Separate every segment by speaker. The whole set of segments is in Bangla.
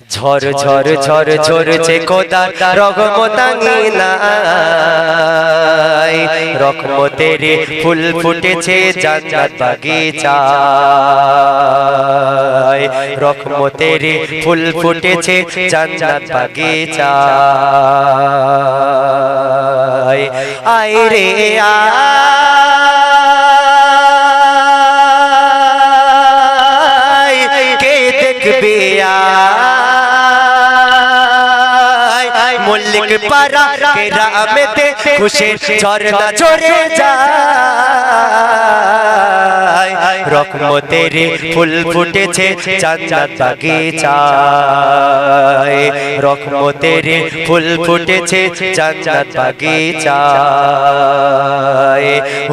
Speaker 1: ঝড় ঝড় ঝড় ঝরছে খোদা রহমতানি নাই রহমতের ফুল ফুটেছে জান্নাত বাগিচায়। রহমতের ফুল ফুটেছে জান্নাত বাগিচায়। আয় রে, আয়। কে দেখবে পারা কেরামেতে খুশির ঝরনা ঝরে যায়। রকমতের ফুল ফুটেছে জান্নাত বাগিচায় রকমতের ফুল ফুটেছে জান্নাত বাগিচায়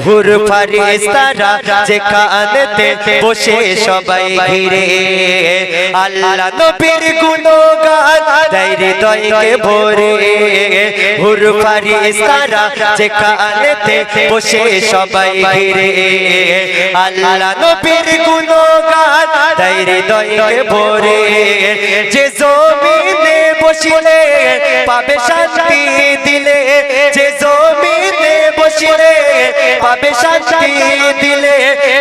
Speaker 1: হুর ফারিস্তারা যেখানেতে বসে সবাই ঘিরে। আল্লাহ নবীর গুণগান দেয় হৃদয়কে ভরে। হুর ফারিস্তারা যেখানেতে বসে সবাই ঘিরে। আল্লাহ নবীর গুণগান দেয় হৃদয়কে ভরে যে জমিনে বসিলে পাবে শান্তি দিলে, যে জমিনে বসিলে পাবে শান্তি দিলে,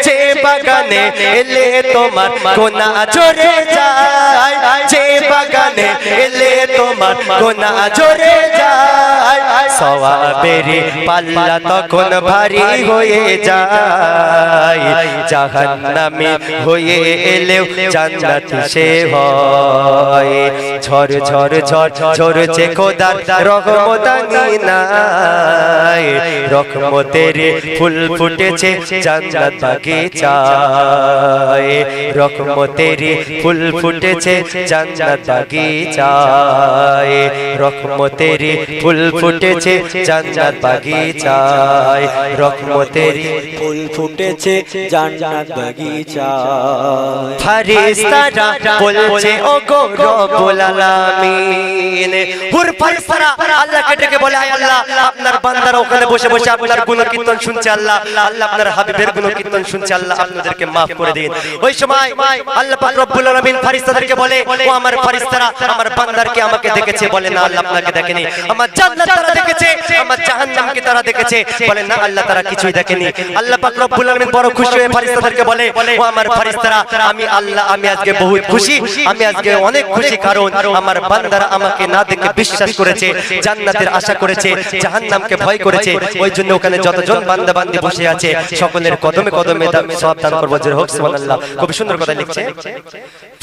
Speaker 1: যে বাগানে এলে তোমার কোনা জোরে যায়, যে বাগানে এলে তোমার কোনা জোরে যায়। সওয়াবেরি পাল্লা তখন ভারী হয়ে যায়। জাহান্নামে হয়ে এলেও জান্নাতি সে হয়। ঝড় ঝড় ঝড় ঝরছে খোদার রহমতানি নাই। রহমতের ফুল ফুটেছে জান্নাত বাগিচায়। রহমতের ফুল ফুটেছে জান্নাত বাগিচায়। রহমতের ফুল ফুটেছে জান্নাত বাগিচায়। রহমতের
Speaker 2: ফুল ফুটেছে জান্নাত বাগিচা
Speaker 1: ফারিস্তারা বলছে ও গো রব্বুল আলামিন। হুর ফারিস্তারা আল্লাহকে ডেকে বলে আল্লাহ আপনার বান্দারা ওখানে বসে বসে আপনার গুণ কীর্তন শুনছে আল্লাহ। আল্লাহ আপনার হাবিবের গুণ কীর্তন শুনছে আল্লাহ আপনাদেরকে maaf করে দিন। ওই সময় আল্লাহ পাক রব্বুল আলামিন ফারিস্তাদেরকে বলে ও আমার ফারিস্তারা আমার বান্দারকে আমাকে দেখেছে? বলে না আল্লাহ আপনাকে দেখেনি। আমার জান্নাত তারা দেখেছে আমার জাহান্নামকে তারা দেখেছে। বলে, না, আল্লাহ তারা কিছুই দেখেনি। আল্লাহ পাক রব্বুল আলামিন বড় খুশি হয়ে ফারিস্তাদেরকে বলে, ও আমার ফারিস্তারা আমি আল্লাহ, আমি আজকে বহুত খুশি। আমি আজকে অনেক খুশি, কারণ আমার বান্দারা আমাকে না দেখে বিশ্বাস করেছে, জান্নাতের আশা করেছে, জাহান্নামকে ভয় করেছে। ওই জন্য ওখানে যতজন বান্দা বান্দি বসে আছে, সকলের কদমে কদমে দাম- সব দান করব। যে হোক, সুবহানাল্লাহ। খুব সুন্দর কথা লিখছে।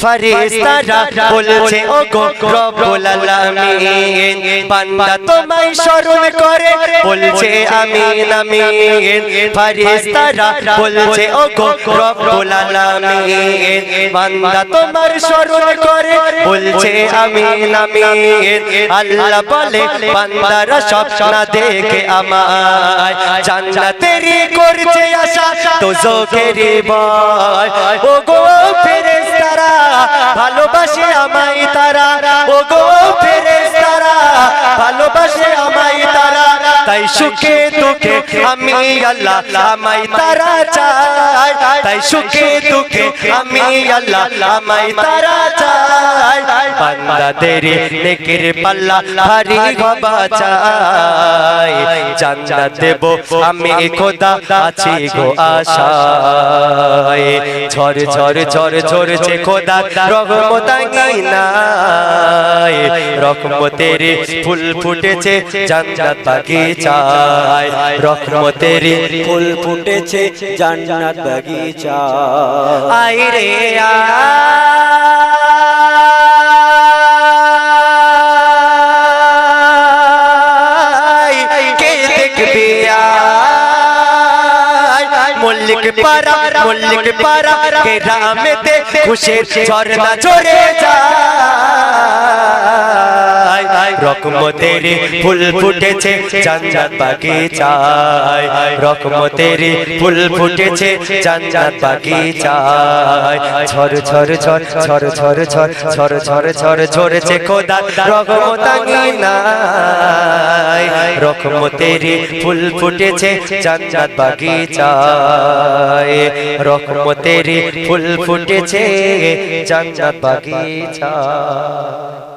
Speaker 1: ফারিস্তারা বলছে ও গো রব্বুল আলামিন, বান্দা তোমায় স্মরণ করে, বলছে আমিন আমিন। ফারিস্তারা বলছে ও গো রব্বুল আলামিন, বান্দা তোমার স্মরণ করে। বলছে আমিন আমিন। আল্লাহ বলে, বান্দারা সব না দেখে আমায় জান্নাতেরই করছে আশা তো জোকেরই ভয়। ও গো ফেরেশতারা, ভালোবাসে আমায় তারা। ও গো ফেরেশতারা ভালোবাসে আমায় তারা, তাই সুখে দুঃখে আমি আল্লাহ, আমায় তারা চাই তাই সুখে দুঃখে আমি আল্লাহ, আমায় তারা চাই বান্দাদের নেকের পাল্লা ভারী গবা চাই জান্নাত দেব আমি খোদা, আছি গো আশায়। ঝড় ঝরে ঝরে ঝরেছে খোদা রহমতাঙ্গি নাই রহমতের ফুল ফুটেছে জান্নাত বাগিচায় রহমতের
Speaker 2: ফুল ফুটেছে জান্নাত বাগিচা
Speaker 1: আয় রে আয়, মল্লিক পারা মল্লিক পারা কে রামেতে খুশির ঝরনা ঝরে যায়। রকমতের ফুল ফুটেছে জান্নাত বাগিচায় রকমতের ফুল ফুটেছে জান্নাত বাগিচায় ঝর ঝর ঝর ঝর ঝর ঝর ঝর ঝর ঝর ঝরেছে খোদা রকমতাঙ্গিনায় রকমতের ফুল ফুটেছে জান্নাত বাগিচায় রকমতের ফুল ফুটেছে জান্নাত বাগিচায়